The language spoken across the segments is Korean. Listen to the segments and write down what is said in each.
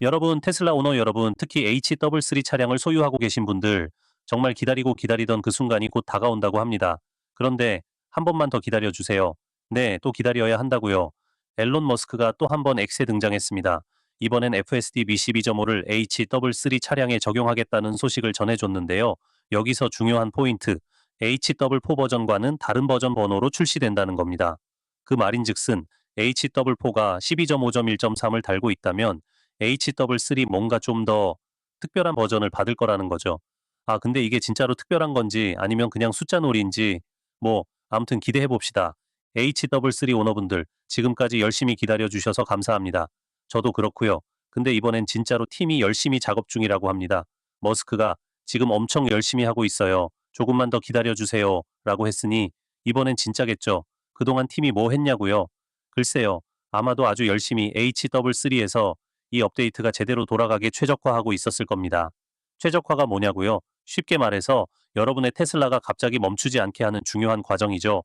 여러분 테슬라 오너 여러분 특히 HW3 차량을 소유하고 계신 분들 정말 기다리고 기다리던 그 순간이 곧 다가온다고 합니다. 그런데 한 번만 더 기다려 주세요. 네, 또 기다려야 한다고요. 앨런 머스크가 또 한번 X에 등장했습니다. 이번엔 FSD B12.5를 HW3 차량에 적용하겠다는 소식을 전해줬는데요. 여기서 중요한 포인트, HW4 버전과는 다른 버전 번호로 출시된다는 겁니다. 그 말인즉슨 HW4가 12.5.1.3을 달고 있다면 HW3 뭔가 좀 더 특별한 버전을 받을 거라는 거죠. 아, 근데 이게 진짜로 특별한 건지 아니면 그냥 숫자 놀이인지 뭐 아무튼 기대해 봅시다. HW3 오너분들 지금까지 열심히 기다려 주셔서 감사합니다. 저도 그렇고요. 근데 이번엔 진짜로 팀이 열심히 작업 중이라고 합니다. 머스크가 지금 엄청 열심히 하고 있어요. 조금만 더 기다려 주세요. 라고 했으니 이번엔 진짜겠죠. 그동안 팀이 뭐 했냐고요? 글쎄요. 아마도 아주 열심히 HW3에서 이 업데이트가 제대로 돌아가게 최적화하고 있었을 겁니다. 최적화가 뭐냐고요? 쉽게 말해서 여러분의 테슬라가 갑자기 멈추지 않게 하는 중요한 과정이죠.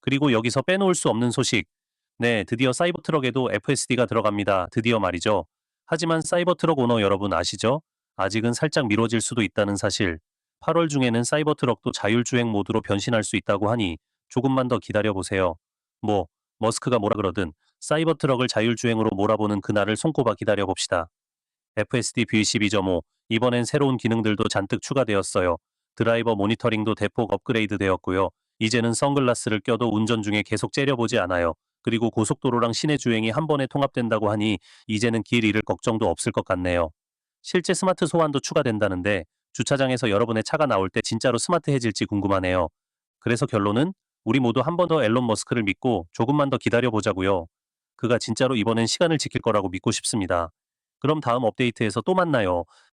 그리고 여기서 빼놓을 수 없는 소식. 네, 드디어 사이버트럭에도 FSD가 들어갑니다. 드디어 말이죠. 하지만 사이버트럭 오너 여러분 아시죠? 아직은 살짝 미뤄질 수도 있다는 사실. 8월 중에는 사이버트럭도 자율주행 모드로 변신할 수 있다고 하니 조금만 더 기다려보세요. 뭐, 머스크가 뭐라 그러든 사이버 트럭을 자율주행으로 몰아보는 그날을 손꼽아 기다려봅시다. FSD V12.5 이번엔 새로운 기능들도 잔뜩 추가되었어요. 드라이버 모니터링도 대폭 업그레이드 되었고요. 이제는 선글라스를 껴도 운전 중에 계속 째려보지 않아요. 그리고 고속도로랑 시내 주행이 한 번에 통합된다고 하니 이제는 길 잃을 걱정도 없을 것 같네요. 실제 스마트 소환도 추가된다는데 주차장에서 여러분의 차가 나올 때 진짜로 스마트해질지 궁금하네요. 그래서 결론은 우리 모두 한 번 더 앨런 머스크를 믿고 조금만 더 기다려보자고요. 그가 진짜로 이번엔 시간을 지킬 거라고 믿고 싶습니다. 그럼 다음 업데이트에서 또 만나요.